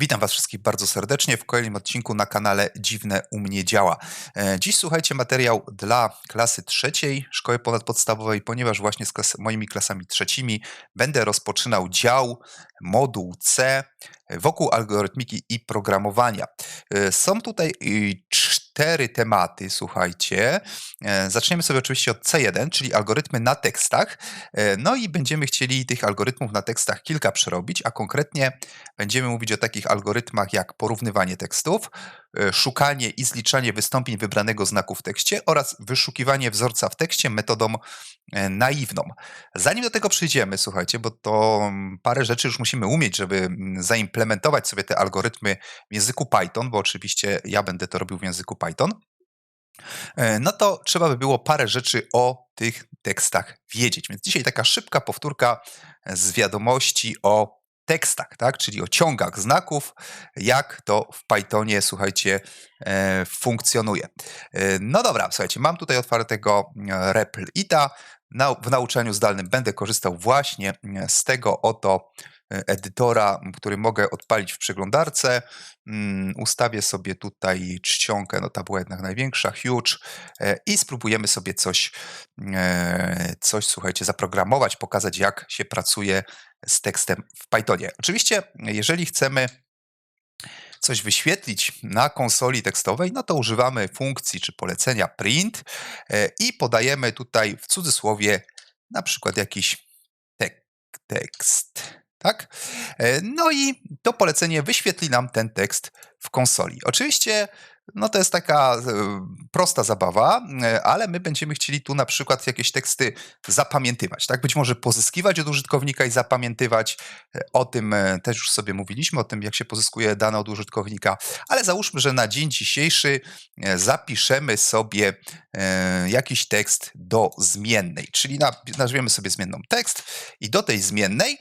Witam Was wszystkich bardzo serdecznie w kolejnym odcinku na kanale Dziwne u mnie działa. E, Dziś słuchajcie materiał dla klasy trzeciej Szkoły Ponadpodstawowej, ponieważ właśnie z klas moimi klasami trzecimi będę rozpoczynał dział moduł C wokół algorytmiki i programowania. E, Są tutaj cztery tematy, słuchajcie. E, Zaczniemy sobie oczywiście od C1, czyli algorytmy na tekstach. E, No i będziemy chcieli tych algorytmów na tekstach kilka przerobić, a konkretnie będziemy mówić o takich algorytmach jak porównywanie tekstów, szukanie i zliczanie wystąpień wybranego znaku w tekście oraz wyszukiwanie wzorca w tekście metodą e, naiwną. Zanim do tego przyjdziemy, słuchajcie, bo to mm, parę rzeczy już musimy umieć, żeby mm, zaimplementować sobie te algorytmy w języku Python, bo oczywiście ja będę to robił w języku Python. E, No to trzeba by było parę rzeczy o tych tekstach wiedzieć. Więc dzisiaj taka szybka powtórka z wiadomości o tekstach, tak? czyli o ciągach znaków, jak to w Pythonie, słuchajcie, e, funkcjonuje. E, No dobra, słuchajcie, mam tutaj otwartego e, REPL-ITA. Na, w nauczaniu zdalnym będę korzystał właśnie e, z tego oto edytora, który mogę odpalić w przeglądarce. Mm, Ustawię sobie tutaj czcionkę, no ta była jednak największa, huge e, i spróbujemy sobie coś, e, coś, słuchajcie, zaprogramować, pokazać jak się pracuje z tekstem w Pythonie. Oczywiście, jeżeli chcemy coś wyświetlić na konsoli tekstowej, no to używamy funkcji czy polecenia print e, i podajemy tutaj w cudzysłowie na przykład jakiś tek tekst. Tak? E, No i to polecenie wyświetli nam ten tekst w konsoli. Oczywiście no to jest taka e, prosta zabawa, e, ale my będziemy chcieli tu na przykład jakieś teksty zapamiętywać, tak? Być może pozyskiwać od użytkownika i zapamiętywać. O tym też już sobie mówiliśmy, o tym jak się pozyskuje dane od użytkownika, ale załóżmy, że na dzień dzisiejszy zapiszemy sobie jakiś tekst do zmiennej, czyli na- nazwiemy sobie zmienną tekst i do tej zmiennej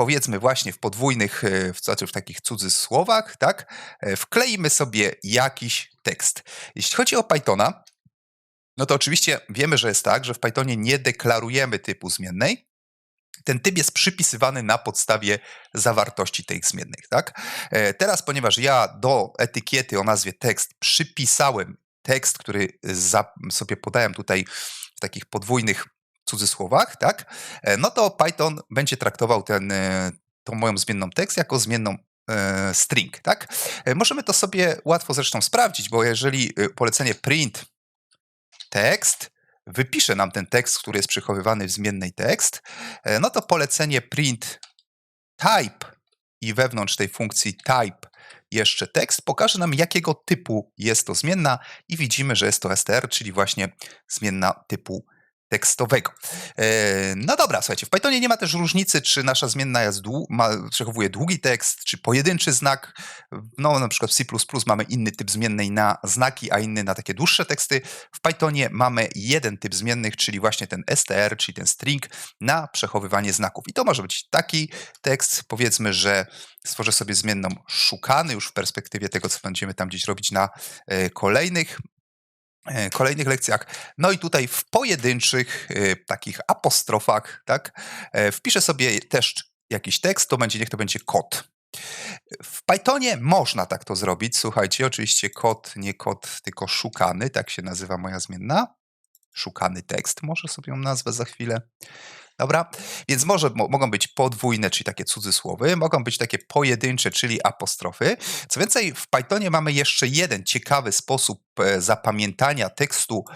powiedzmy właśnie w podwójnych, e, w, znaczy w takich cudzysłowach, tak, e, wkleimy sobie jakiś tekst. Jeśli chodzi o Pythona, no to oczywiście wiemy, że jest tak, że w Pythonie nie deklarujemy typu zmiennej. Ten typ jest przypisywany na podstawie zawartości tych zmiennych. Tak? E, Teraz, ponieważ ja do etykiety o nazwie tekst przypisałem tekst, który sobie podałem tutaj w takich podwójnych cudzysłowach, tak? E, no to Python będzie traktował ten, e, tą moją zmienną tekst jako zmienną e, string, tak? Możemy to sobie łatwo zresztą sprawdzić, bo jeżeli polecenie print tekst wypisze nam ten tekst, który jest przechowywany w zmiennej tekst, no to polecenie print type i wewnątrz tej funkcji type jeszcze tekst pokaże nam, jakiego typu jest to zmienna i widzimy, że jest to str, czyli właśnie zmienna typu tekstowego. E, No dobra, słuchajcie, w Pythonie nie ma też różnicy, czy nasza zmienna jest dłu- ma, przechowuje długi tekst, czy pojedynczy znak. No na przykład w C++ mamy inny typ zmiennej na znaki, a inny na takie dłuższe teksty. W Pythonie mamy jeden typ zmiennych, czyli właśnie ten str, czyli ten string na przechowywanie znaków. I to może być taki tekst, powiedzmy, że stworzę sobie zmienną szukany już w perspektywie tego, co będziemy tam gdzieś robić na e, kolejnych kolejnych lekcjach. No i tutaj w pojedynczych e, takich apostrofach, tak, e, wpiszę sobie też jakiś tekst, to będzie, niech to będzie kod. W Pythonie można tak to zrobić, słuchajcie, oczywiście kod, nie kod, tylko szukany, tak się nazywa moja zmienna. Szukany tekst, może sobie ją nazwę za chwilę. Dobra, więc może mo- mogą być podwójne, czyli takie cudzysłowy, mogą być takie pojedyncze, czyli apostrofy. Co więcej, w Pythonie mamy jeszcze jeden ciekawy sposób e, zapamiętania tekstu e,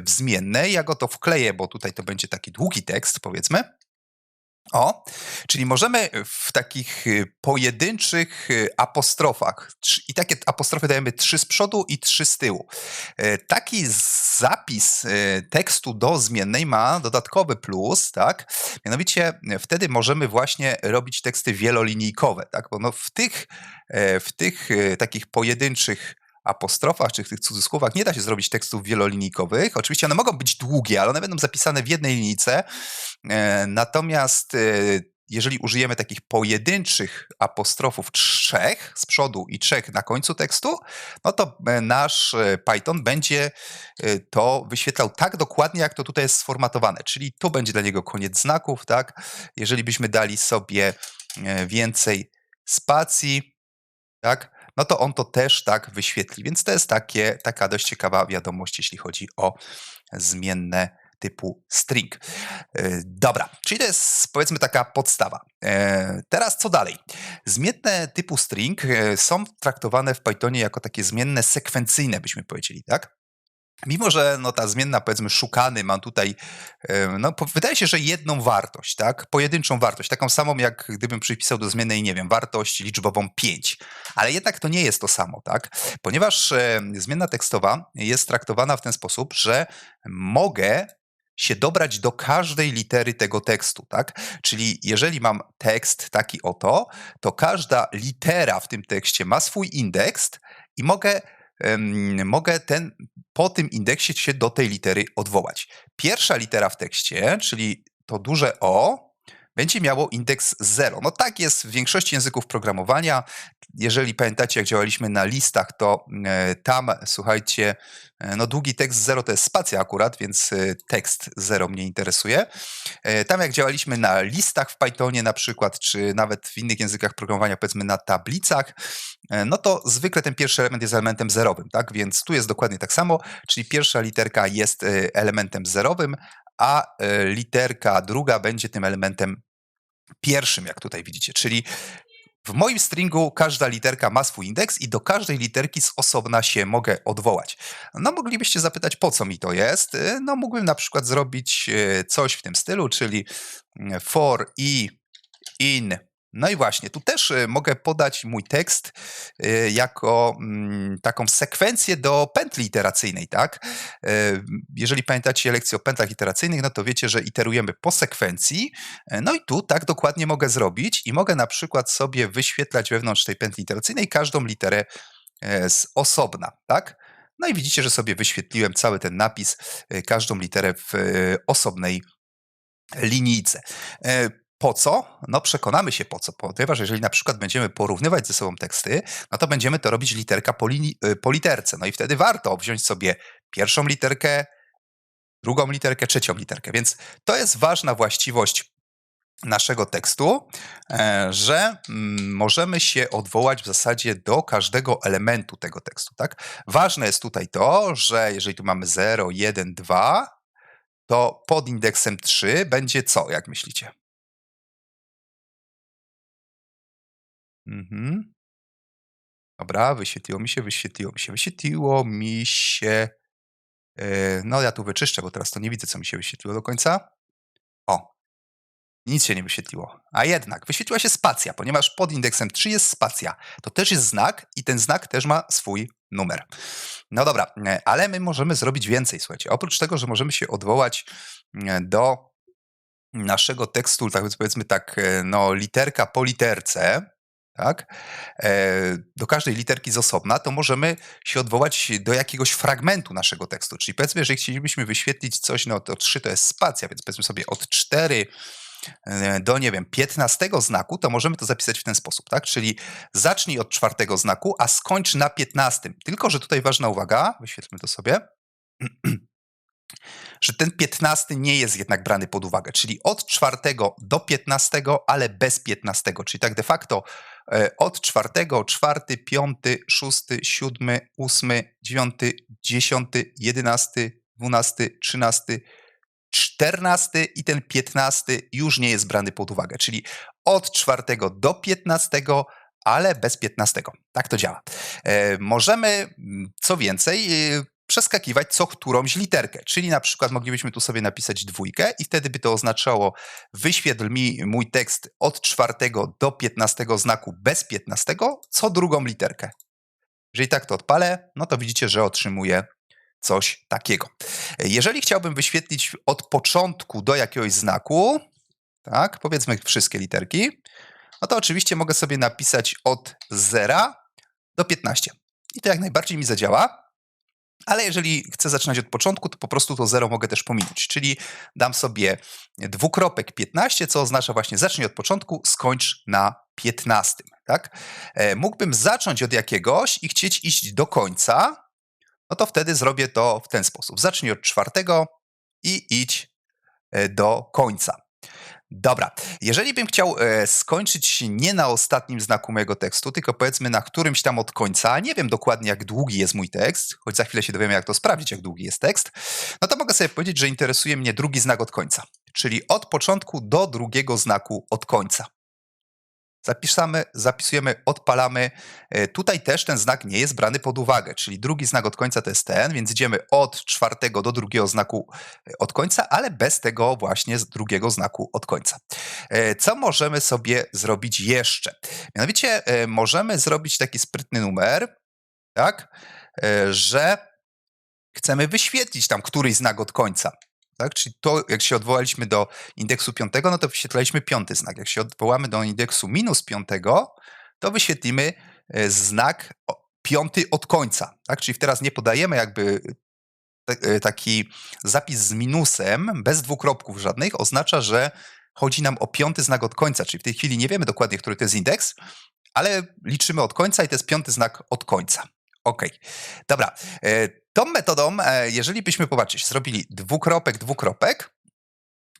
w zmiennej. Ja go to wkleję, bo tutaj to będzie taki długi tekst, powiedzmy. O, czyli możemy w takich y, pojedynczych y, apostrofach, i takie apostrofy dajemy trzy z przodu i trzy z tyłu. E, Taki zapis e, tekstu do zmiennej ma dodatkowy plus, tak? Mianowicie e, wtedy możemy właśnie robić teksty wielolinijkowe, tak? Bo no w tych, w tych takich pojedynczych apostrofach, czy tych cudzysłowach nie da się zrobić tekstów wielolinijkowych. Oczywiście one mogą być długie, ale one będą zapisane w jednej linijce. E, Natomiast e, jeżeli użyjemy takich pojedynczych apostrofów trzech z przodu i trzech na końcu tekstu, no to e, nasz Python będzie to wyświetlał tak dokładnie, jak to tutaj jest sformatowane. Czyli tu będzie dla niego koniec znaków, tak? Jeżeli byśmy dali sobie więcej spacji, tak? No to on to też tak wyświetli, więc to jest takie, taka dość ciekawa wiadomość, jeśli chodzi o zmienne typu string. E, dobra, czyli to jest powiedzmy taka podstawa. E, teraz co dalej? Zmienne typu string e, są traktowane w Pythonie jako takie zmienne sekwencyjne, byśmy powiedzieli, tak? Mimo, że no, ta zmienna, powiedzmy, szukany mam tutaj, no, wydaje się, że jedną wartość, tak? Pojedynczą wartość, taką samą, jak gdybym przypisał do zmiennej, nie wiem, wartość liczbową 5. Ale jednak to nie jest to samo, tak? Ponieważ zmienna tekstowa jest traktowana w ten sposób, że mogę się dobrać do każdej litery tego tekstu, tak? Czyli jeżeli mam tekst taki oto, to każda litera w tym tekście ma swój indeks i mogę, mogę ten, po tym indeksie się do tej litery odwołać. Pierwsza litera w tekście, czyli to duże O, będzie miało indeks 0. No tak jest w większości języków programowania. Jeżeli pamiętacie, jak działaliśmy na listach, to e, tam, słuchajcie, e, no długi tekst 0 to jest spacja akurat, więc e, tekst 0 mnie interesuje. Tam jak działaliśmy na listach w Pythonie na przykład, czy nawet w innych językach programowania, powiedzmy na tablicach, no to zwykle ten pierwszy element jest elementem zerowym, tak? Więc tu jest dokładnie tak samo, czyli pierwsza literka jest elementem zerowym, a literka druga będzie tym elementem pierwszym, jak tutaj widzicie, czyli w moim stringu każda literka ma swój indeks i do każdej literki z osobna się mogę odwołać. No moglibyście zapytać, po co mi to jest? Y, no mógłbym na przykład zrobić y, coś w tym stylu, czyli y, for i in no i właśnie, tu też y, mogę podać mój tekst y, jako mm, taką sekwencję do pętli iteracyjnej, tak? Y, jeżeli pamiętacie lekcję o pętlach iteracyjnych, no to wiecie, że iterujemy po sekwencji. No i tu tak dokładnie mogę zrobić i mogę na przykład sobie wyświetlać wewnątrz tej pętli iteracyjnej każdą literę e, z osobna, tak? No i widzicie, że sobie wyświetliłem cały ten napis, każdą literę w osobnej linijce. Po co? No przekonamy się po co, ponieważ jeżeli na przykład będziemy porównywać ze sobą teksty, no to będziemy to robić literka po, y, po literce. No i wtedy warto wziąć sobie pierwszą literkę, drugą literkę, trzecią literkę. Więc to jest ważna właściwość naszego tekstu, e, że mm, możemy się odwołać w zasadzie do każdego elementu tego tekstu. Tak? Ważne jest tutaj to, że jeżeli tu mamy 0, 1, 2, to pod indeksem 3 będzie co, jak myślicie? Mhm. Dobra, wyświetliło mi się, wyświetliło mi się, wyświetliło mi się. E, no, ja tu wyczyszczę, bo teraz to nie widzę, co mi się wyświetliło do końca. O, nic się nie wyświetliło. A jednak wyświetliła się spacja, ponieważ pod indeksem 3 jest spacja. To też jest znak i ten znak też ma swój numer. No dobra, e, ale my możemy zrobić więcej, słuchajcie. Oprócz tego, że możemy się odwołać e, do naszego tekstu, tak powiedzmy tak, no literka po literce, tak, e, do każdej literki z osobna, to możemy się odwołać do jakiegoś fragmentu naszego tekstu. Czyli powiedzmy, że chcielibyśmy wyświetlić coś, no to 3 to jest spacja, więc powiedzmy sobie od 4 e, do, nie wiem, 15 znaku, to możemy to zapisać w ten sposób, tak? Czyli zacznij od czwartego znaku, a skończ na 15. Tylko, że tutaj ważna uwaga, wyświetlmy to sobie. że ten 15 nie jest jednak brany pod uwagę, czyli od czwartego do 15, ale bez 15, czyli tak de facto od czwartego, czwarty, piąty, szósty, siódmy, ósmy, dziewiąty, dziesiąty, jedenasty, dwunasty, trzynasty, czternasty i ten piętnasty już nie jest brany pod uwagę, czyli od czwartego do piętnastego, ale bez piętnastego. Tak to działa. E, możemy, co więcej, przeskakiwać co którąś literkę. Czyli na przykład moglibyśmy tu sobie napisać dwójkę i wtedy by to oznaczało wyświetl mi mój tekst od czwartego do piętnastego znaku bez piętnastego, co drugą literkę. Jeżeli tak to odpalę, no to widzicie, że otrzymuję coś takiego. Jeżeli chciałbym wyświetlić od początku do jakiegoś znaku, tak, powiedzmy wszystkie literki, no to oczywiście mogę sobie napisać od 0 do 15. I to jak najbardziej mi zadziała. Ale jeżeli chcę zaczynać od początku, to po prostu to 0 mogę też pominąć. Czyli dam sobie dwukropek 15, co oznacza właśnie zacznij od początku, skończ na 15. Tak? E, mógłbym zacząć od jakiegoś i chcieć iść do końca, no to wtedy zrobię to w ten sposób. Zacznij od czwartego i idź e, do końca. Dobra, jeżeli bym chciał e, skończyć nie na ostatnim znaku mojego tekstu, tylko powiedzmy na którymś tam od końca, nie wiem dokładnie jak długi jest mój tekst, choć za chwilę się dowiemy jak to sprawdzić, jak długi jest tekst, no to mogę sobie powiedzieć, że interesuje mnie drugi znak od końca, czyli od początku do drugiego znaku od końca. Zapisamy, zapisujemy, odpalamy. E, Tutaj też ten znak nie jest brany pod uwagę, czyli drugi znak od końca to jest ten, więc idziemy od czwartego do drugiego znaku e, od końca, ale bez tego właśnie drugiego znaku od końca. E, Co możemy sobie zrobić jeszcze? Mianowicie możemy zrobić taki sprytny numer, tak, że chcemy wyświetlić tam któryś znak od końca. Tak? Czyli to, jak się odwołaliśmy do indeksu piątego, no to wyświetlaliśmy piąty znak. Jak się odwołamy do indeksu minus piątego, to wyświetlimy e, znak piąty od końca. Tak? Czyli teraz nie podajemy jakby te- e, taki zapis z minusem, bez dwukropków żadnych, oznacza, że chodzi nam o piąty znak od końca. Czyli w tej chwili nie wiemy dokładnie, który to jest indeks, ale liczymy od końca i to jest piąty znak od końca. OK. Dobra. Tą metodą, e, jeżeli byśmy, popatrzeć, zrobili dwukropek, dwukropek,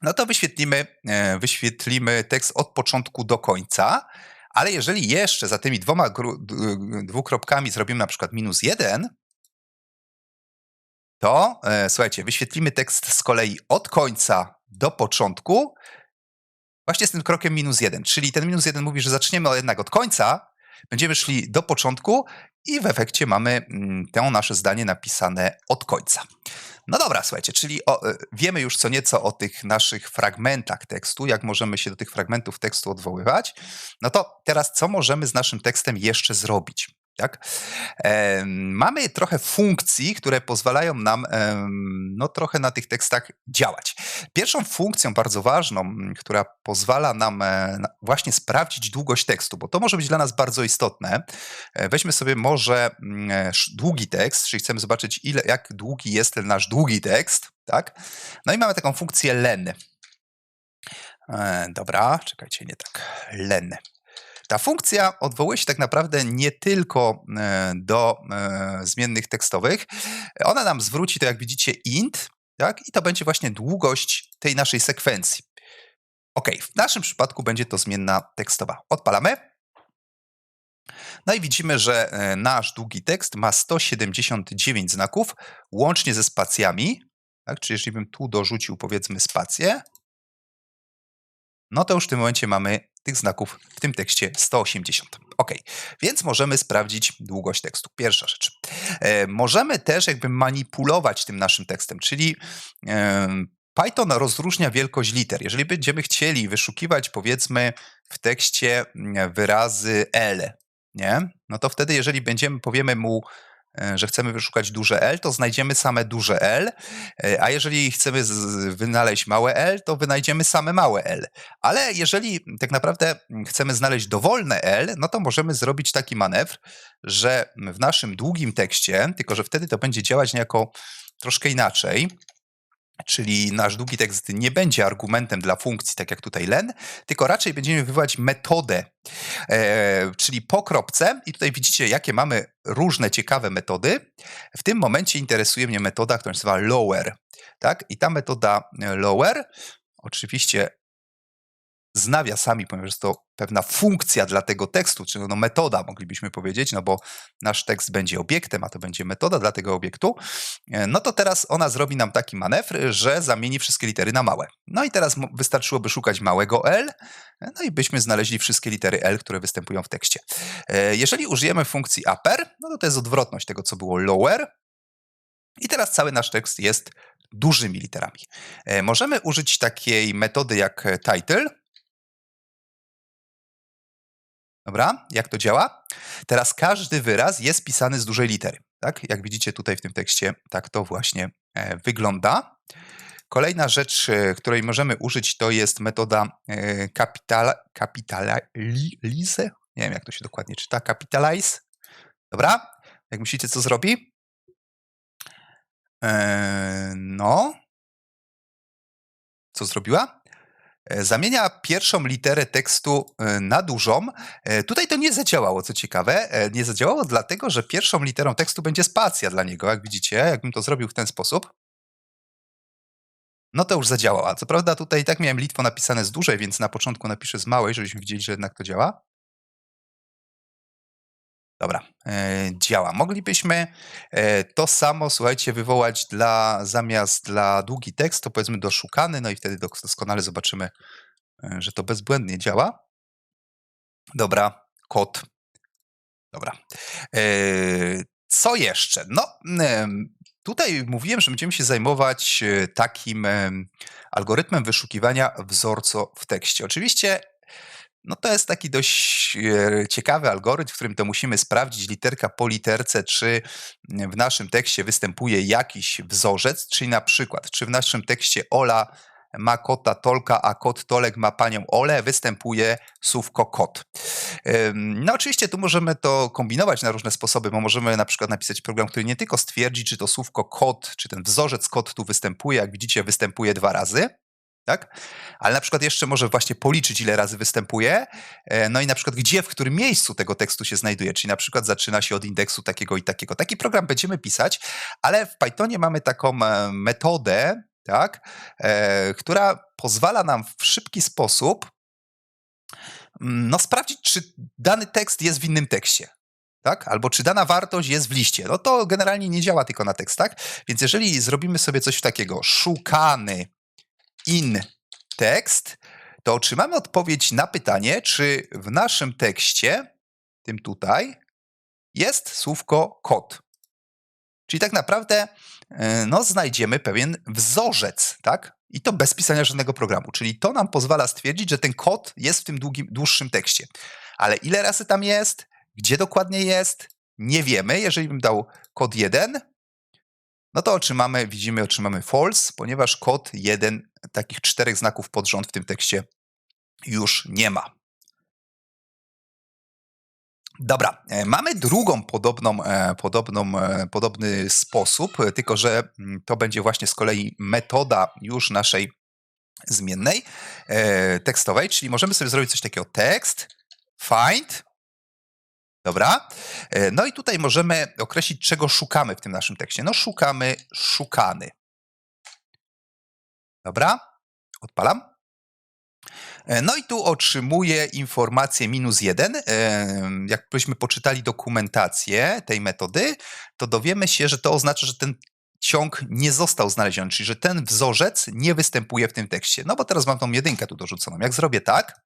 no to wyświetlimy, e, wyświetlimy tekst od początku do końca, ale jeżeli jeszcze za tymi dwoma dwukropkami zrobimy na przykład minus jeden, to e, słuchajcie, wyświetlimy tekst z kolei od końca do początku, właśnie z tym krokiem minus jeden. Czyli ten minus jeden mówi, że zaczniemy jednak od końca, będziemy szli do początku i w efekcie mamy mm, to nasze zdanie napisane od końca. No dobra, słuchajcie, czyli o, e, wiemy już co nieco o tych naszych fragmentach tekstu, jak możemy się do tych fragmentów tekstu odwoływać. No to teraz co możemy z naszym tekstem jeszcze zrobić? Tak? Em, mamy trochę funkcji, które pozwalają nam em, no, trochę na tych tekstach działać. Pierwszą funkcją bardzo ważną, która pozwala nam e, właśnie sprawdzić długość tekstu, bo to może być dla nas bardzo istotne. E, Weźmy sobie może e, długi tekst, czyli chcemy zobaczyć, ile, jak długi jest ten nasz długi tekst, tak? No i mamy taką funkcję len. E, dobra, czekajcie, nie tak. Len. Ta funkcja odwołuje się tak naprawdę nie tylko e, do e, zmiennych tekstowych. Ona nam zwróci to, jak widzicie, int, tak? I to będzie właśnie długość tej naszej sekwencji. Ok, w naszym przypadku będzie to zmienna tekstowa. Odpalamy. No i widzimy, że e, nasz długi tekst ma 179 znaków, łącznie ze spacjami. Tak? Czyli jeżeli bym tu dorzucił powiedzmy spację, no to już w tym momencie mamy tych znaków w tym tekście 180. Ok, więc możemy sprawdzić długość tekstu. Pierwsza rzecz. E, możemy też jakby manipulować tym naszym tekstem, czyli em, Python rozróżnia wielkość liter. Jeżeli będziemy chcieli wyszukiwać powiedzmy w tekście mm, wyrazy L, nie? No to wtedy, jeżeli będziemy, powiemy mu, e, że chcemy wyszukać duże L, to znajdziemy same duże L, e, a jeżeli chcemy wynaleźć małe L, to wynajdziemy same małe L. Ale jeżeli tak naprawdę chcemy znaleźć dowolne L, no to możemy zrobić taki manewr, że w naszym długim tekście, tylko że wtedy to będzie działać niejako troszkę inaczej, Czyli nasz długi tekst nie będzie argumentem dla funkcji, tak jak tutaj len, tylko raczej będziemy wywołać metodę, e, czyli po kropce. I tutaj widzicie, jakie mamy różne ciekawe metody. W tym momencie interesuje mnie metoda, która się nazywa lower. Tak? I ta metoda e, lower oczywiście z nawiasami, ponieważ jest to pewna funkcja dla tego tekstu, czy no metoda, moglibyśmy powiedzieć, no bo nasz tekst będzie obiektem, a to będzie metoda dla tego obiektu, e, no to teraz ona zrobi nam taki manewr, że zamieni wszystkie litery na małe. No i teraz wystarczyłoby szukać małego L, e, no i byśmy znaleźli wszystkie litery L, które występują w tekście. E, Jeżeli użyjemy funkcji upper, no to to jest odwrotność tego, co było lower, i teraz cały nasz tekst jest dużymi literami. Możemy użyć takiej metody jak title. Dobra, jak to działa? Teraz każdy wyraz jest pisany z dużej litery. Tak? Jak widzicie tutaj w tym tekście, tak to właśnie e, wygląda. Kolejna rzecz, e, której możemy użyć, to jest metoda e. Nie wiem, jak to się dokładnie czyta. Capitalize. Dobra, jak myślicie, co zrobi? E, no. Co zrobiła? E, Zamienia pierwszą literę tekstu e, na dużą. E, Tutaj to nie zadziałało, co ciekawe. Nie zadziałało dlatego, że pierwszą literą tekstu będzie spacja dla niego, jak widzicie, jakbym to zrobił w ten sposób. No to już zadziałała. Co prawda tutaj i tak miałem litwo napisane z dużej, więc na początku napiszę z małej, żebyśmy widzieli, że jednak to działa. E, działa. Moglibyśmy e, to samo, słuchajcie, wywołać dla, zamiast dla długi tekst, to powiedzmy doszukany, no i wtedy dos- doskonale zobaczymy, e, że to bezbłędnie działa. Dobra, kod. Dobra. Co jeszcze? No, tutaj mówiłem, że będziemy się zajmować takim em, algorytmem wyszukiwania wzorco w tekście. Oczywiście no to jest taki dość e, ciekawy algorytm, w którym to musimy sprawdzić. Literka po literce, czy w naszym tekście występuje jakiś wzorzec, czyli na przykład, czy w naszym tekście Ola ma kota Tolka, a kot Tolek ma panią Olę, występuje słówko kot. No oczywiście tu możemy to kombinować na różne sposoby, bo możemy na przykład napisać program, który nie tylko stwierdzi, czy to słówko kot, czy ten wzorzec kot tu występuje, jak widzicie występuje dwa razy, tak? Ale na przykład jeszcze może właśnie policzyć, ile razy występuje, e, no i na przykład gdzie, w którym miejscu tego tekstu się znajduje, czyli na przykład zaczyna się od indeksu takiego i takiego. Taki program będziemy pisać, ale w Pythonie mamy taką e, metodę, tak, e, która pozwala nam w szybki sposób mm, no, sprawdzić, czy dany tekst jest w innym tekście. Tak? Albo czy dana wartość jest w liście. No to generalnie nie działa tylko na tekstach, więc jeżeli zrobimy sobie coś takiego, szukany in tekst, to otrzymamy odpowiedź na pytanie, czy w naszym tekście, tym tutaj, jest słówko kod. Czyli tak naprawdę e, no, znajdziemy pewien wzorzec, tak? I to bez pisania żadnego programu. Czyli to nam pozwala stwierdzić, że ten kod jest w tym długim, dłuższym tekście. Ale ile razy tam jest, gdzie dokładnie jest, nie wiemy. Jeżeli bym dał kod 1, no to otrzymamy, widzimy, otrzymamy false, ponieważ kod 1 takich czterech znaków pod rząd w tym tekście już nie ma. Dobra, e, mamy drugą podobną, e, podobną, e, podobny sposób, tylko że mm, to będzie właśnie z kolei metoda już naszej zmiennej tekstowej, czyli możemy sobie zrobić coś takiego tekst, find, dobra, e, no i tutaj możemy określić, czego szukamy w tym naszym tekście. No szukamy szukany. Dobra, odpalam. E, No i tu otrzymuję informację minus jeden. E, Jakbyśmy poczytali dokumentację tej metody, to dowiemy się, że to oznacza, że ten ciąg nie został znaleziony, czyli że ten wzorzec nie występuje w tym tekście. No bo teraz mam tą jedynkę tu dorzuconą. Jak zrobię tak,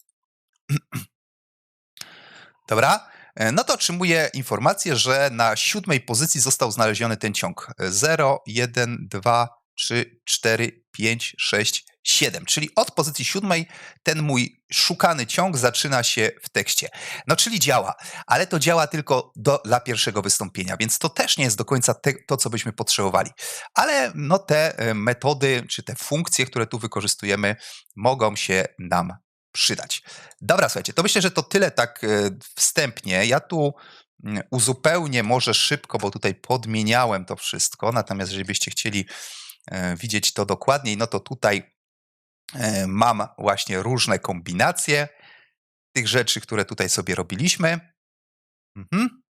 dobra, no to otrzymuję informację, że na siódmej pozycji został znaleziony ten ciąg. 0, 1, 2, 3, 4, 5, 6, 7. Czyli od pozycji siódmej ten mój szukany ciąg zaczyna się w tekście. No czyli działa, ale to działa tylko do, dla pierwszego wystąpienia, więc to też nie jest do końca te, to, co byśmy potrzebowali. Ale no te e, metody, czy te funkcje, które tu wykorzystujemy, mogą się nam przydać. Dobra, słuchajcie, to myślę, że to tyle tak e, wstępnie. Ja tu mm, uzupełnię może szybko, bo tutaj podmieniałem to wszystko, natomiast jeżeli byście chcieli e, widzieć to dokładniej, no to tutaj e, mam właśnie różne kombinacje tych rzeczy, które tutaj sobie robiliśmy. Mhm.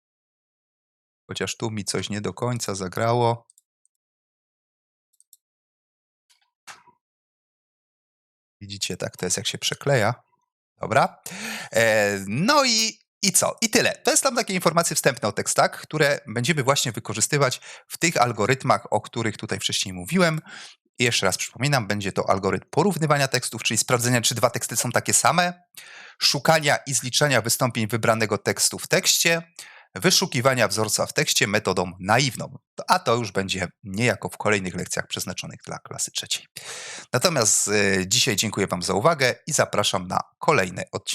Chociaż tu mi coś nie do końca zagrało. Widzicie, tak to jest jak się przekleja. Dobra. E, no i, i co? I tyle. To jest tam takie informacje wstępne o tekstach, które będziemy właśnie wykorzystywać w tych algorytmach, o których tutaj wcześniej mówiłem. I jeszcze raz przypominam, będzie to algorytm porównywania tekstów, czyli sprawdzenia, czy dwa teksty są takie same, szukania i zliczania wystąpień wybranego tekstu w tekście, wyszukiwania wzorca w tekście metodą naiwną. A to już będzie niejako w kolejnych lekcjach przeznaczonych dla klasy trzeciej. Natomiast e, dzisiaj dziękuję Wam za uwagę i zapraszam na kolejne odcinki.